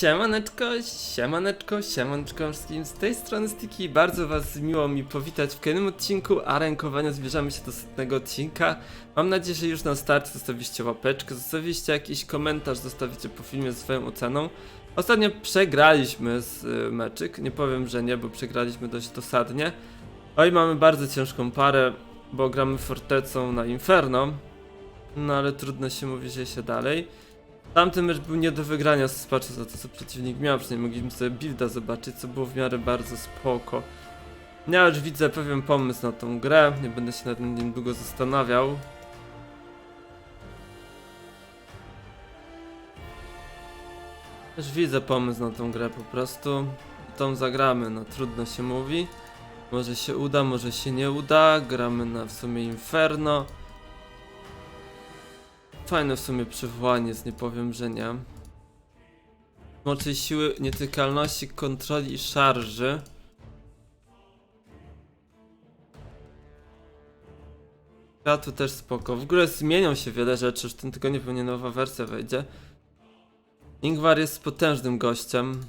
Siemaneczko, siemaneczko, siemaneczko wszystkim z tej strony Sticky. Bardzo was miło mi powitać w kolejnym odcinku, a rękowania zbierzamy się do setnego odcinka. Mam nadzieję, że już na starcie zostawiliście łapeczkę, zostawiliście jakiś komentarz, zostawicie po filmie swoją oceną. Ostatnio przegraliśmy z y, meczyk, nie powiem, że nie, bo przegraliśmy dość dosadnie. Oj, mamy bardzo ciężką parę, bo gramy Fortecą na Inferno. No ale trudno się mówi, że się dalej. Tamten mecz był nie do wygrania, patrzę za to co przeciwnik miał, przynajmniej mogliśmy sobie builda zobaczyć, co było w miarę bardzo spoko. Ja już widzę pewien pomysł na tą grę, nie będę się nad nim długo zastanawiał. Już widzę pomysł na tą grę po prostu. Tą zagramy, no trudno się mówi. Może się uda, może się nie uda. Gramy na w sumie Inferno. Fajne w sumie przywołanie, nie powiem, że nie. Mocy siły nietykalności, kontroli i szarży. Światło też spoko. W ogóle zmienią się wiele rzeczy, już w tym tygodniu pewnie nowa wersja wejdzie. Ingvar jest potężnym gościem.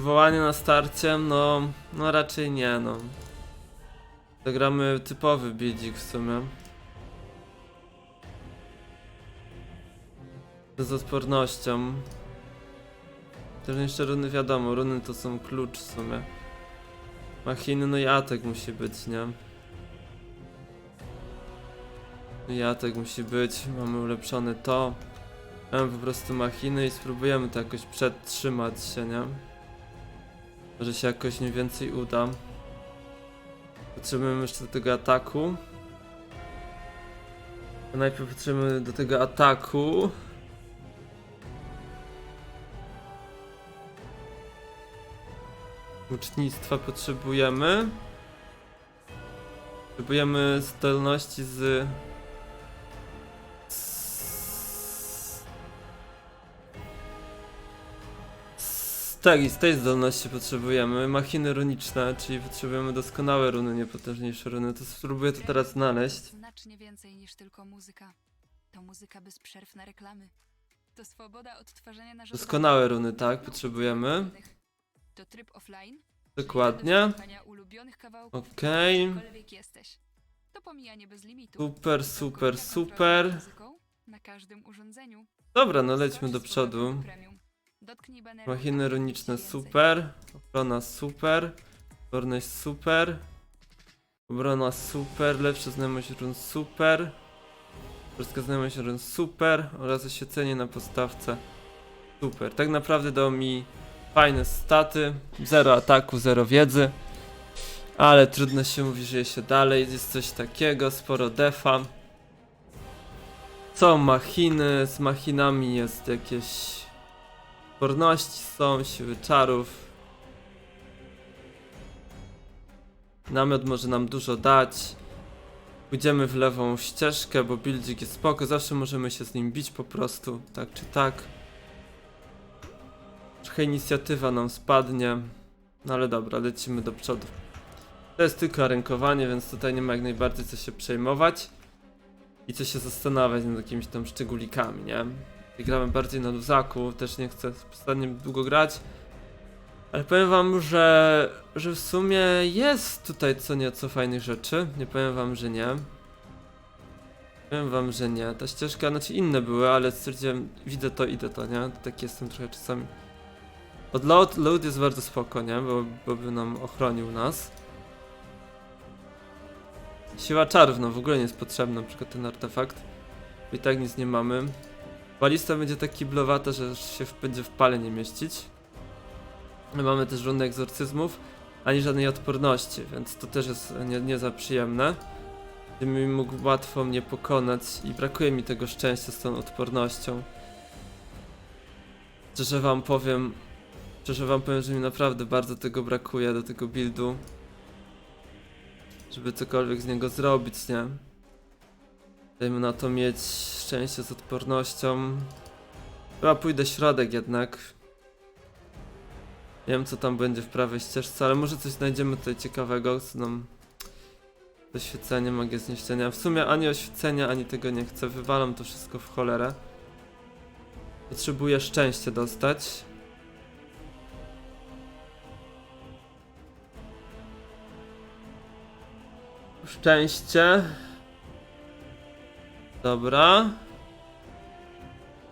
Przywołanie na starcie, no, no raczej nie, no. Zagramy typowy biedzik w sumie. Z odpornością. Też jeszcze runy wiadomo, runy to są klucz w sumie. Machiny, no i atak musi być, nie? No i atak musi być, mamy ulepszone to. Mamy po prostu machiny i spróbujemy to jakoś przetrzymać się, nie? Może się jakoś mniej więcej uda. Potrzebujemy jeszcze do tego ataku. Najpierw potrzebujemy do tego ataku. Ucznictwa potrzebujemy. Potrzebujemy zdolności z... Z tej, z tej zdolności potrzebujemy. Machiny runiczne, czyli potrzebujemy doskonałe runy, niepotężniejsze runy. To spróbuję to teraz znaleźć. Znacznie więcej niż tylko muzyka. To muzyka bez przerw na reklamy. To swoboda odtwarzania na żywo. Doskonałe runy, tak, potrzebujemy. To tryb offline. Dokładnie. Okej. Super, super, super. Na każdym urządzeniu. Dobra, no lećmy do przodu. Machiny runiczne super. Obrona super. Odporność super. Obrona super. Lepsza znajomość run super. Polska znajomość run super. Oraz oświecenie na postawce super. Tak naprawdę dał mi fajne staty. Zero ataku, zero wiedzy. Ale trudno się mówi, że się dalej. Jest coś takiego, sporo defa. Są machiny, z machinami jest jakieś Odporności są, siły czarów. Namiot może nam dużo dać. Pójdziemy w lewą ścieżkę, bo buildzik jest spoko. Zawsze możemy się z nim bić po prostu, tak czy tak. Trochę inicjatywa nam spadnie. No ale dobra, lecimy do przodu. To jest tylko rękowanie, więc tutaj nie ma jak najbardziej co się przejmować. I co się zastanawiać nad jakimiś tam szczególikami, nie? I gramy bardziej na luzaku, też nie chcę ostatnio długo grać. Ale powiem wam, że, że w sumie jest tutaj co nieco fajnych rzeczy. Nie powiem wam, że nie. Powiem wam, że nie. Ta ścieżka, znaczy inne były, ale stwierdziłem, widzę to, idę to, nie? Tak jestem trochę czasami. Odload load jest bardzo spoko, nie? Bo, bo by nam ochronił nas. Siła czarów, no w ogóle nie jest potrzebna, na przykład ten artefakt. I tak nic nie mamy. Balista będzie tak kiblowata, że się będzie w pale nie mieścić. My Mamy też rundę egzorcyzmów, ani żadnej odporności, więc to też jest nie, nie za przyjemne. Gdybym mógł łatwo mnie pokonać i brakuje mi tego szczęścia z tą odpornością. Szczerze wam powiem, szczerze wam powiem, że mi naprawdę bardzo tego brakuje do tego buildu. Żeby cokolwiek z niego zrobić, nie? Dajmy na to mieć szczęście z odpornością. Chyba pójdę środek jednak. Nie wiem co tam będzie w prawej ścieżce, ale może coś znajdziemy tutaj ciekawego, co nam... Oświecenie, magia zniszczenia. W sumie ani oświecenia, ani tego nie chcę. Wywalam to wszystko w cholerę. Potrzebuję szczęście dostać. Szczęście. Dobra.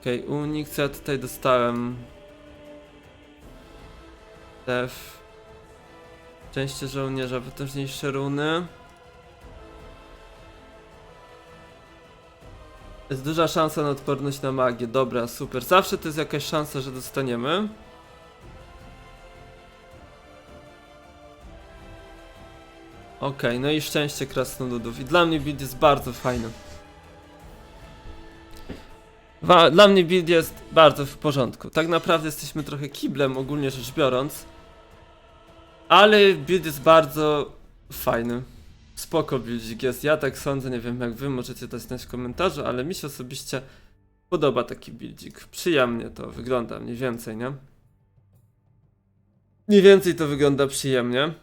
Okej, okay, unik, co ja tutaj dostałem? Def. Szczęście żołnierza, potężniejsze runy. Jest duża szansa na odporność na magię. Dobra, super. Zawsze to jest jakaś szansa, że dostaniemy. Okej, no i szczęście krasnoludów. I dla mnie build jest bardzo fajny. Dla mnie build jest bardzo w porządku. Tak naprawdę jesteśmy trochę kiblem, ogólnie rzecz biorąc. Ale build jest bardzo fajny. Spoko buildzik jest, ja tak sądzę, nie wiem jak wy możecie dać znać w komentarzu, ale mi się osobiście podoba taki buildzik. Przyjemnie to wygląda, mniej więcej, nie? Mniej więcej to wygląda przyjemnie.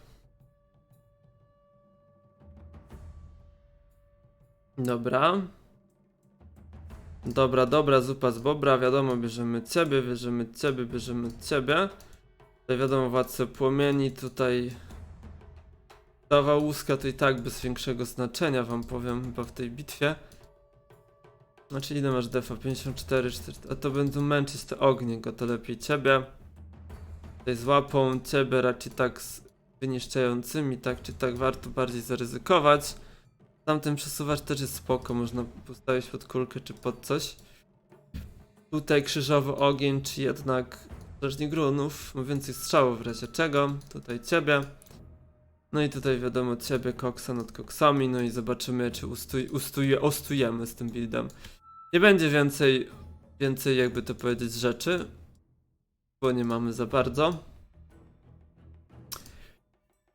Dobra. Dobra, dobra, zupa z bobra, wiadomo, bierzemy ciebie, bierzemy ciebie, bierzemy ciebie. Tutaj wiadomo, władcę płomieni, tutaj... Dawa łuska to i tak bez większego znaczenia, wam powiem, chyba w tej bitwie. Znaczy ile masz defa? 54, 4, a to będą męczyć te ognie, go to lepiej ciebie. Tutaj złapą ciebie raczej tak z wyniszczającymi, tak czy tak warto bardziej zaryzykować. Tamten przesuwacz też jest spoko, można postawić pod kulkę czy pod coś. Tutaj krzyżowy ogień, czy jednak strażnik grunów, więcej strzałów w razie czego. Tutaj ciebie. No i tutaj wiadomo ciebie, koksa nad koksami, no i zobaczymy czy ustuj, ustuje, ostujemy z tym buildem. Nie będzie więcej, więcej jakby to powiedzieć rzeczy, bo nie mamy za bardzo.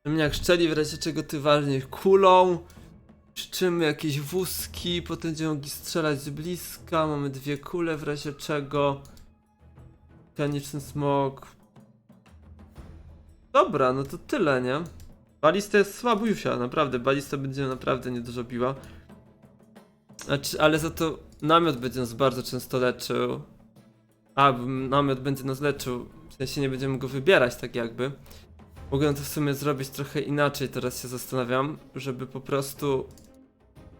Jak szczeli w razie czego ty walnie kulą. Krzyczymy jakieś wózki, potem będziemy mogli strzelać z bliska. Mamy dwie kule w razie czego. Pianiczny smok. Dobra, no to tyle, nie? Balista jest słabusia, naprawdę. Balista będzie naprawdę niedużo biła. Znaczy, ale za to namiot będzie nas bardzo często leczył. A, namiot będzie nas leczył. W sensie nie będziemy go wybierać tak jakby. Mogę to w sumie zrobić trochę inaczej, teraz się zastanawiam, żeby po prostu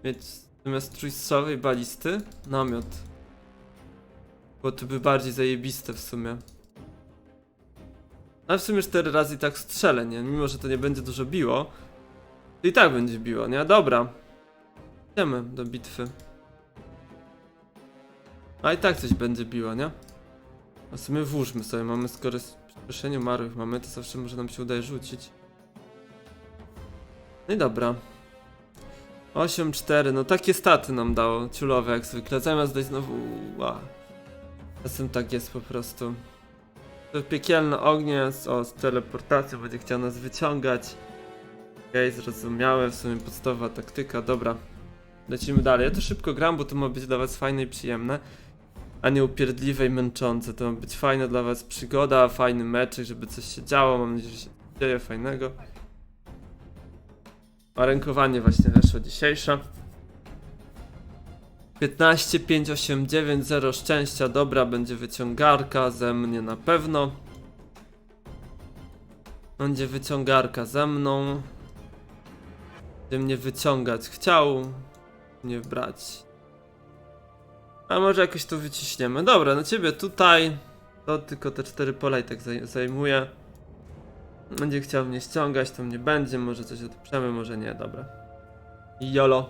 mieć zamiast trójstrzałowej balisty namiot. Bo to by bardziej zajebiste w sumie. Ale w sumie 4 razy i tak strzelę, nie? Mimo, że to nie będzie dużo biło, to i tak będzie biło, nie? Dobra. Idziemy do bitwy. A i tak coś będzie biło, nie? A w sumie włóżmy sobie, mamy skoro jest przyspieszenie umarłych mamy, to zawsze może nam się udaje rzucić. No i dobra. 8-4, no takie staty nam dało, ciulowe jak zwykle, zamiast dać znowu... Ła. Czasem tak jest po prostu. To piekielne ognie o, z teleportacją będzie chciał nas wyciągać. Okej, okay, zrozumiałe, w sumie podstawowa taktyka, dobra. Lecimy dalej, ja to szybko gram, bo to ma być dla was fajne i przyjemne. A nie upierdliwe i męczące, to ma być fajna dla was przygoda, fajny meczek, żeby coś się działo, mam nadzieję, że się dzieje fajnego. A rękowanie właśnie weszło dzisiejsze. 15, 5, 8, 9, 0 szczęścia, dobra, będzie wyciągarka ze mnie na pewno. Będzie wyciągarka ze mną. Będzie mnie wyciągać chciał, nie brać. A może jakoś to wyciśniemy. Dobra, na ciebie tutaj. To tylko te cztery pola i tak zaj zajmuje. Będzie chciał mnie ściągać, to mnie będzie, może coś odprzemy, może nie, dobra. Jolo.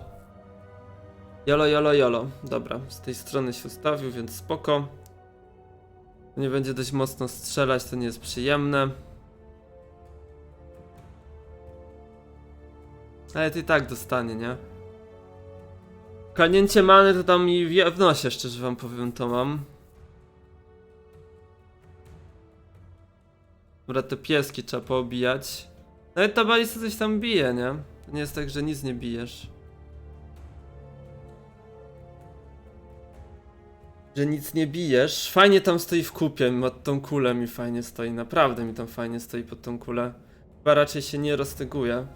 Jolo, jolo, jolo. Dobra, z tej strony się ustawił, więc spoko. Nie będzie dość mocno strzelać, to nie jest przyjemne. Ale to i tak dostanie, nie? Kalnięcie many to tam w w nosie, szczerze wam powiem, to mam. Dobra, te pieski trzeba poobijać. Nawet ta balista coś tam bije, nie? To nie jest tak, że nic nie bijesz. że nic nie bijesz. Fajnie tam stoi w kupie, pod tą kulę mi fajnie stoi, naprawdę mi tam fajnie stoi pod tą kulę. Chyba raczej się nie roztyguje.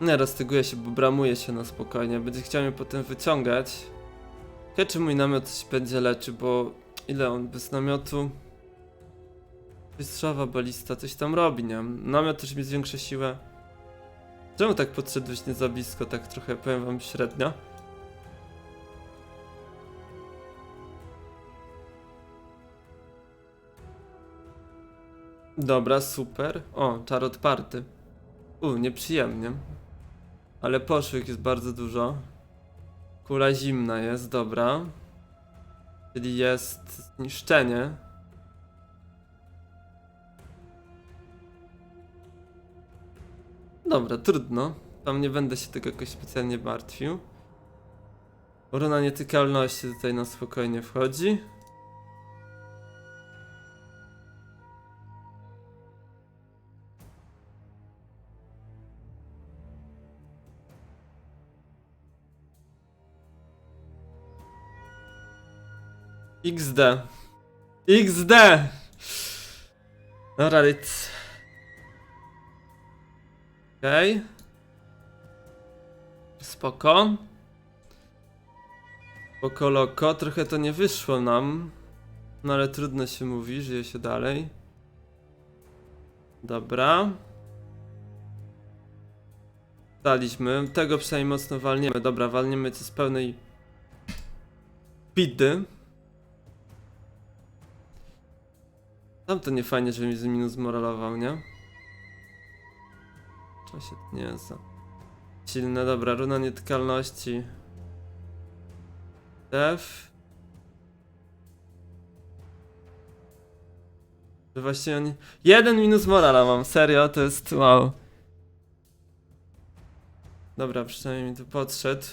Nie, roztyguje się, bo bramuje się na spokojnie. Będzie chciał mnie potem wyciągać. Ciekawe, czy mój namiot się będzie leczy, bo ile on bez namiotu? Wystrzawa balista coś tam robi, nie? Namiot też mi zwiększa siłę. Czemu tak podszedłeś nie za blisko, tak trochę powiem wam średnio? Dobra, super. O, czar odparty. U, nieprzyjemnie. Ale poszłych jest bardzo dużo. Kula zimna jest, dobra. Czyli jest zniszczenie. Dobra, trudno. Tam nie będę się tego jakoś specjalnie martwił. Runa nietykalności tutaj na spokojnie wchodzi. XD. XD! Dobra, więc... Okej. Spoko. Spoko loko, trochę to nie wyszło nam. No ale trudno się mówi, żyje się dalej. Dobra. Daliśmy. Tego przynajmniej mocno walniemy. Dobra, walniemy z pełnej bidy. Tam to nie fajnie, żeby mi z minus moralował, nie? To się nie za silne. Dobra, runa nietykalności. Def. Że Właściwie oni... Jeden minus morala mam, serio, to jest wow. Dobra, przynajmniej mi tu podszedł.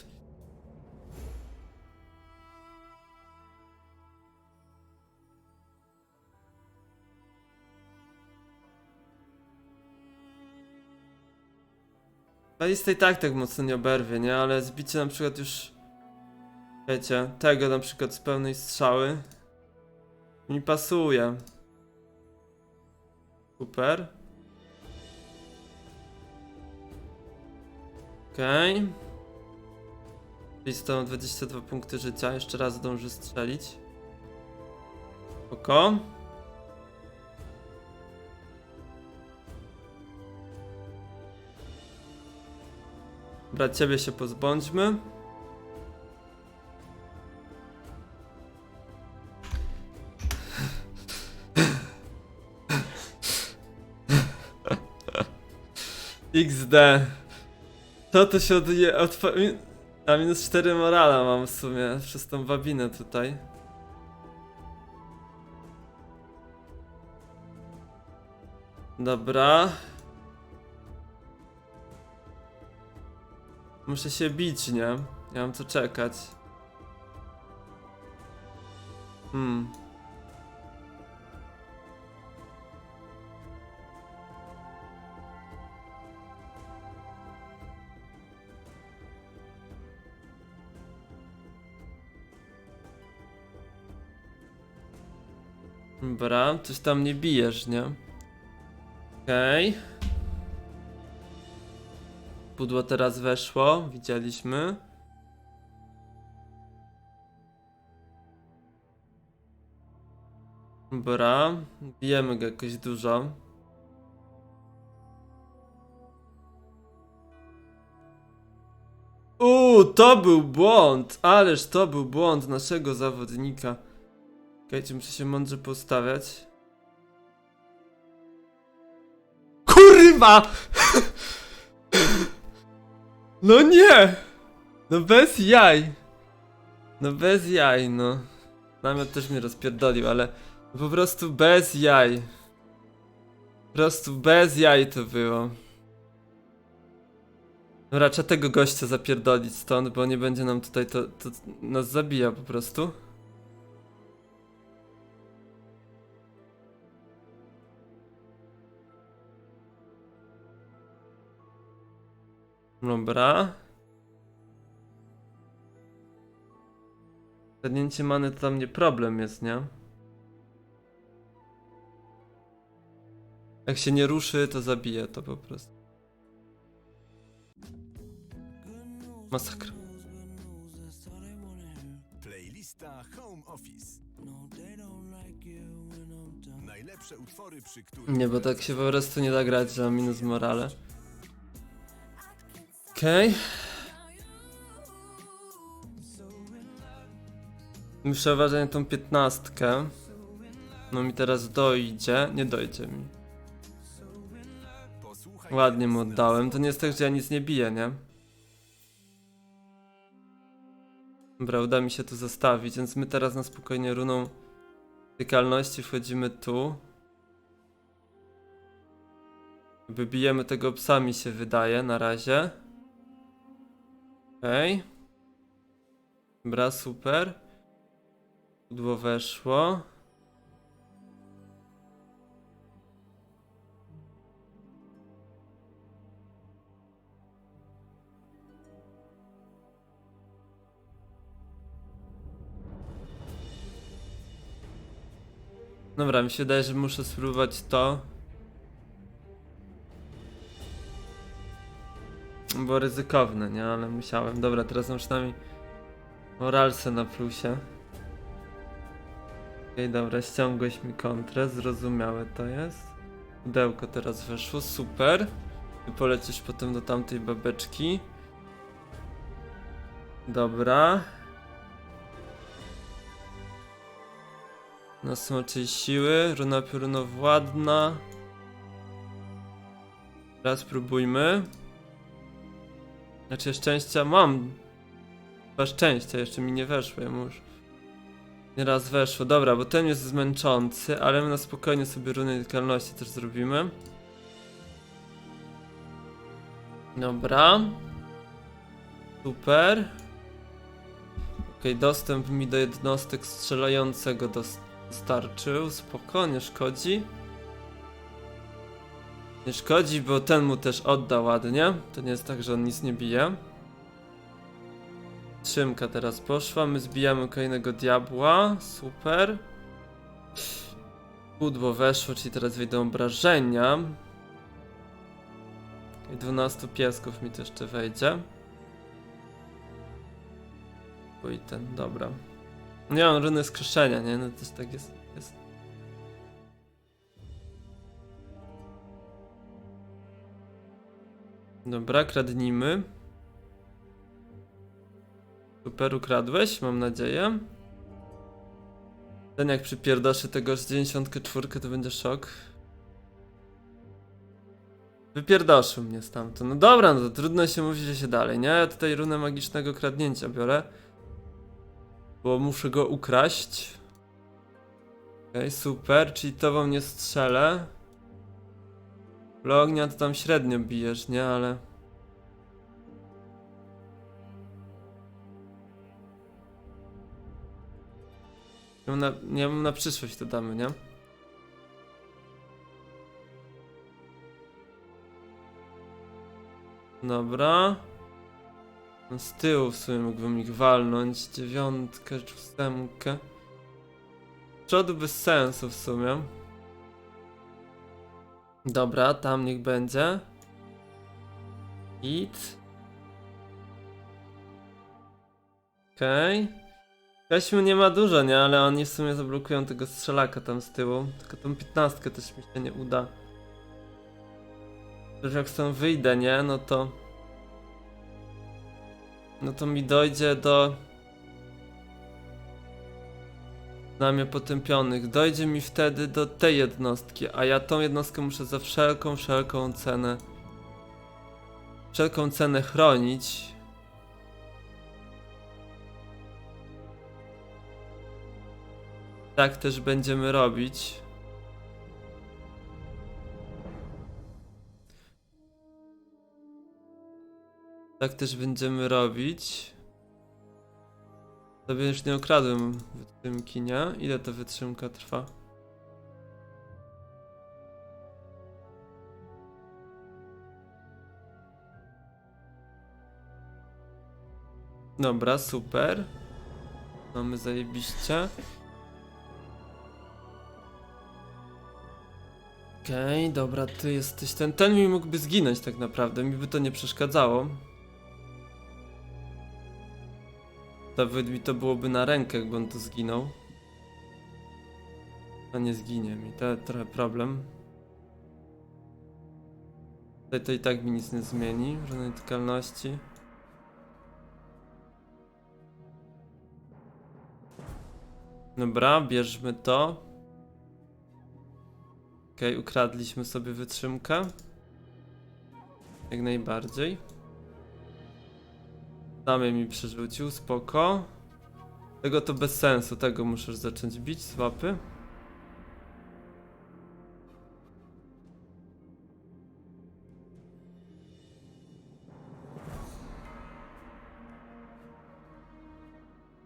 Balista i tak tak mocno nie oberwie, nie? Ale zbicie na przykład już... Wiecie, tego na przykład z pełnej strzały mi pasuje. Super. Okej. Okay. Lista ma 22 punkty życia, jeszcze raz zdąży strzelić. Oko. Dobra, ciebie się pozbądźmy. XD. To to się odje... Mi- A minus 4 morala mam w sumie przez tą wabinę tutaj. Dobra. Muszę się bić, nie? Ja mam co czekać. Hmm. Dobra, coś tam nie bijesz, nie? Okej. Pudło teraz weszło, widzieliśmy. Dobra, bijemy go jakoś dużo. Uuu, to był błąd! Ależ to był błąd naszego zawodnika. Czekajcie, muszę się mądrze postawiać. Kurwa! No nie! No bez jaj! No bez jaj, no. Namiot też mnie rozpierdolił, ale po prostu bez jaj. Po prostu bez jaj to było. Dobra, trzeba tego gościa zapierdolić stąd, bo nie będzie nam tutaj to, to nas zabija po prostu. Dobra. Zadnięcie many to tam nie problem jest, nie? Jak się nie ruszy, to zabije to po prostu. Masakra. Playlista Home Office. Najlepsze utwory, przy których Nie, bo tak się po prostu nie da grać, mam minus morale. Okej. Muszę uważać na tą piętnastkę. No mi teraz dojdzie. Nie dojdzie mi. Ładnie mu oddałem. To nie jest tak, że ja nic nie biję, nie? Dobra, uda mi się tu zostawić, więc my teraz na spokojnie runą tykalności wchodzimy tu. Wybijemy tego psa, mi się wydaje, na razie. Okej. Dobra, super. Pudło weszło. Dobra, mi się wydaje, że muszę spróbować to. Było ryzykowne, nie? Ale musiałem. Dobra, teraz mam przynajmniej moralse na plusie. Okej, dobra, ściągłeś mi kontrę, zrozumiałe to jest. Pudełko teraz weszło, super. Ty polecisz potem do tamtej babeczki. Dobra. Na smoczej siły, runa piorunowładna. Teraz spróbujmy. Znaczy szczęścia mam. Chyba szczęścia, jeszcze mi nie weszło, już. Nieraz weszło, dobra, bo ten jest zmęczący, ale my na spokojnie sobie runy nietykalności też zrobimy. Dobra. Super. Okej, dostęp mi do jednostek strzelającego dos- dostarczył. Spoko, nie szkodzi. Nie szkodzi, bo ten mu też odda ładnie. To nie jest tak, że on nic nie bije. Trzymka teraz poszła. My zbijamy kolejnego diabła. Super. Pudło weszło, czyli teraz wyjdą obrażenia. I 12 piesków mi to jeszcze wejdzie. Bo ten, dobra. Nie mam runy skrzeszenia, nie? No też tak jest. Dobra, kradnijmy. Super, ukradłeś, mam nadzieję. Ten jak przypierdoszy tego z 94 to będzie szok. Wypierdoszył mnie stamtąd. No dobra, no to trudno się mówi, że się dalej, nie? Ja tutaj runę magicznego kradnięcia biorę. Bo muszę go ukraść. Okej, super, czyli tobą nie strzelę. Lognia to tam średnio bijesz, nie? Ale... Ja na, nie mam na przyszłość to damy, nie? Dobra. No z tyłu w sumie mógłbym ich walnąć. Dziewiątkę, czy. Z Przodu bez sensu w sumie. Dobra, tam niech będzie. Hit. Okej. Okay. Kaśmu nie ma dużo, nie? Ale oni w sumie zablokują tego strzelaka tam z tyłu. Tylko tą piętnastkę też mi się nie uda. Też jak stąd wyjdę, nie? No to... No to mi dojdzie do... Znamia potępionych. Dojdzie mi wtedy do tej jednostki, a ja tą jednostkę muszę za wszelką, wszelką cenę... Wszelką cenę chronić. Tak też będziemy robić. Tak też będziemy robić. Sobie już nie okradłem wytrzymki, nie? Ile to wytrzymka trwa? Dobra, super. Mamy zajebiście. Okej, dobra, ty jesteś ten. Ten mi mógłby zginąć tak naprawdę, mi by to nie przeszkadzało. Nawet mi to byłoby na rękę, jakby on tu zginął. To nie zginie mi, to trochę problem. Tutaj to i tak mi nic nie zmieni, żadnej tykalności. Dobra, bierzmy to. Okej, ukradliśmy sobie wytrzymkę. Jak najbardziej. Damy mi przerzucił, spoko. Tego to bez sensu, tego muszę zacząć bić z łapy.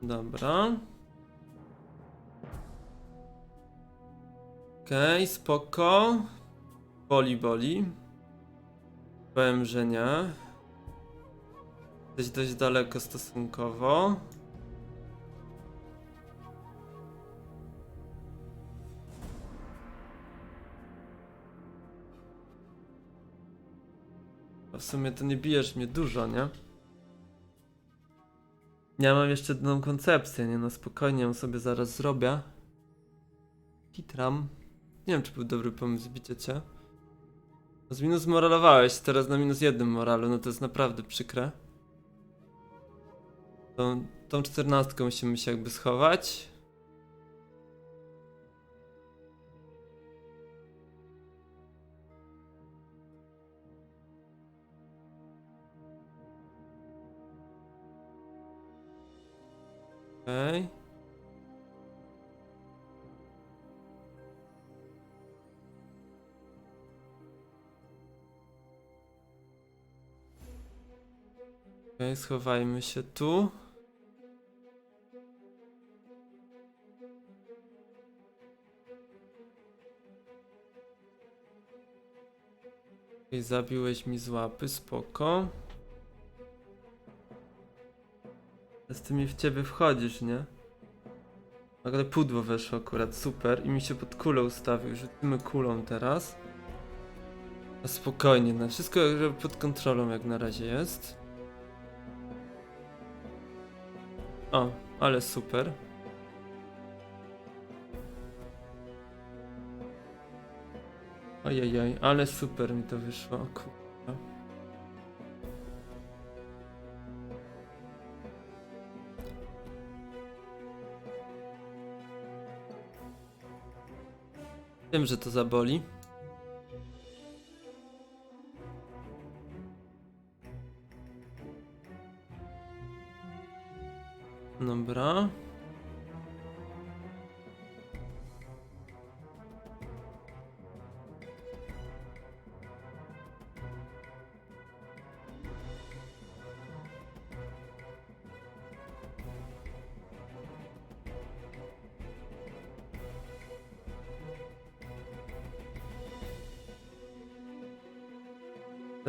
Dobra. Okej, spoko. Boli, boli. Powiem, że nie. Jesteś dość daleko stosunkowo. A w sumie to nie bijesz mnie dużo, nie? Ja mam jeszcze jedną koncepcję, nie? No spokojnie ją sobie zaraz zrobię. Kitram. Nie wiem, czy był dobry pomysł bicie cię. No z minus moralowałeś, teraz na minus jednym moralu, no to jest naprawdę przykre. Tą, tą czternastką musimy się jakby schować. Okej. Okej, schowajmy się tu. Okej, zabiłeś mi z łapy, spoko. Z tymi w ciebie wchodzisz, nie? Ale pudło weszło akurat, super. I mi się pod kulę ustawił. Rzucimy kulą teraz. A spokojnie, no wszystko pod kontrolą jak na razie jest. O, ale super. Ojej, ale super mi to wyszło, o kurwa. Wiem, że to zaboli. Dobra.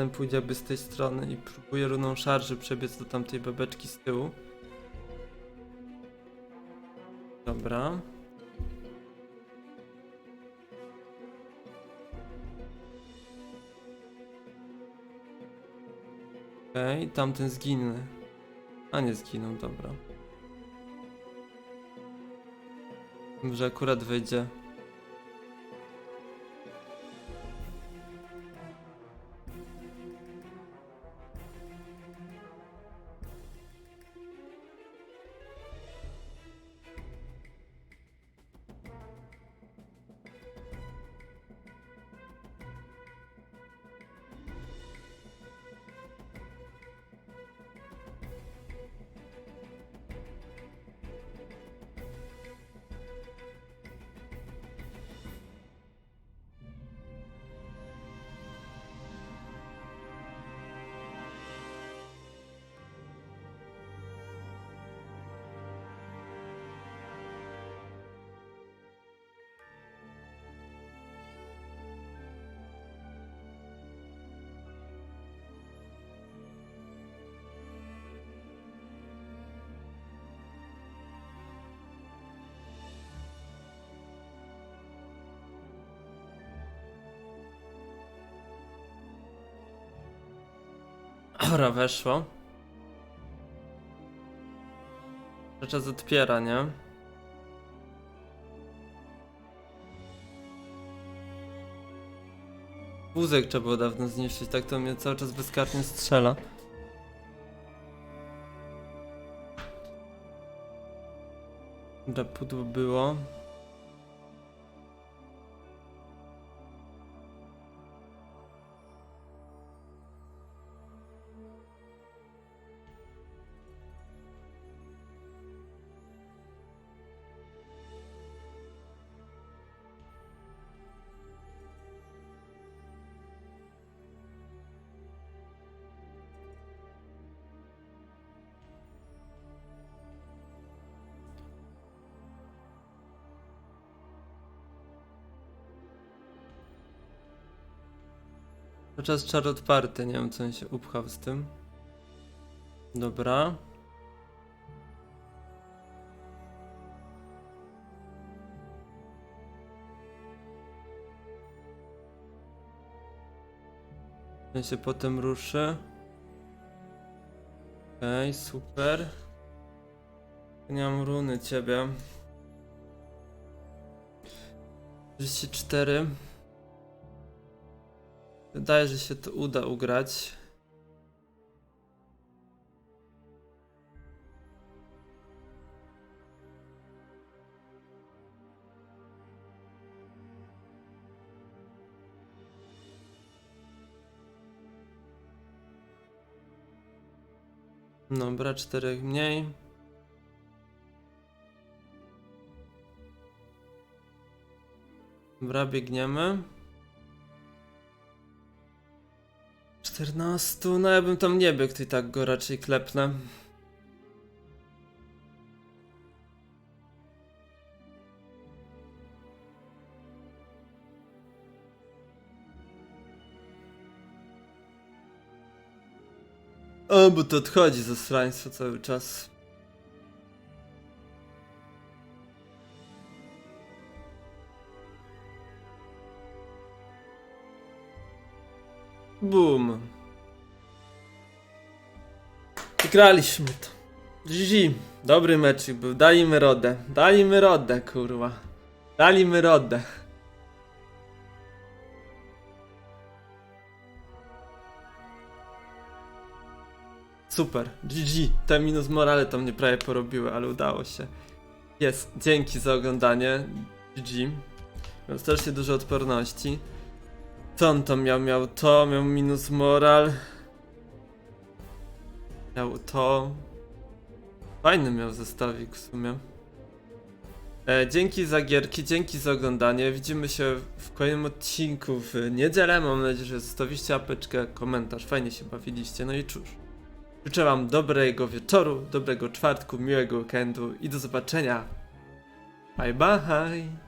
Ten pójdziemy z tej strony i próbuję runą szarży przebiec do tamtej babeczki z tyłu. Dobra. Okej, okay, tamten zginął. A nie zginął, dobra. Może akurat wyjdzie. Dobra, weszło. Czas odpiera, nie? Wózek trzeba było dawno zniszczyć, tak to mnie cały czas bezkarnie strzela. Dobra, pudło było. To czas czar odparty, nie wiem co on się upchał z tym. Dobra. Ten się potem ruszy. Okej, super. Nie mam runy ciebie. 34. Wydaje, że się to uda ugrać. Dobra, czterech mniej. Dobra, biegniemy. 14, no ja bym tam nie to i tak go raczej klepnę. O, bo to odchodzi ze straństwa cały czas. Boom. Wygraliśmy to. GG. Dobry mecz był. Dajmy rodę. Dajmy rodę, kurwa. Dajmy rodę. Super. GG. Te minus morale to mnie prawie porobiły, ale udało się. Jest. Dzięki za oglądanie. GG. Miał strasznie dużo odporności. Co on tam miał? Miał to, miał minus moral. Miał to. Fajny miał zestawik w sumie. E, dzięki za gierki, dzięki za oglądanie. Widzimy się w kolejnym odcinku w niedzielę. Mam nadzieję, że zostawiliście apeczkę, komentarz. Fajnie się bawiliście. No i cóż. Życzę wam dobrego wieczoru, dobrego czwartku, miłego weekendu i do zobaczenia. Bye bye.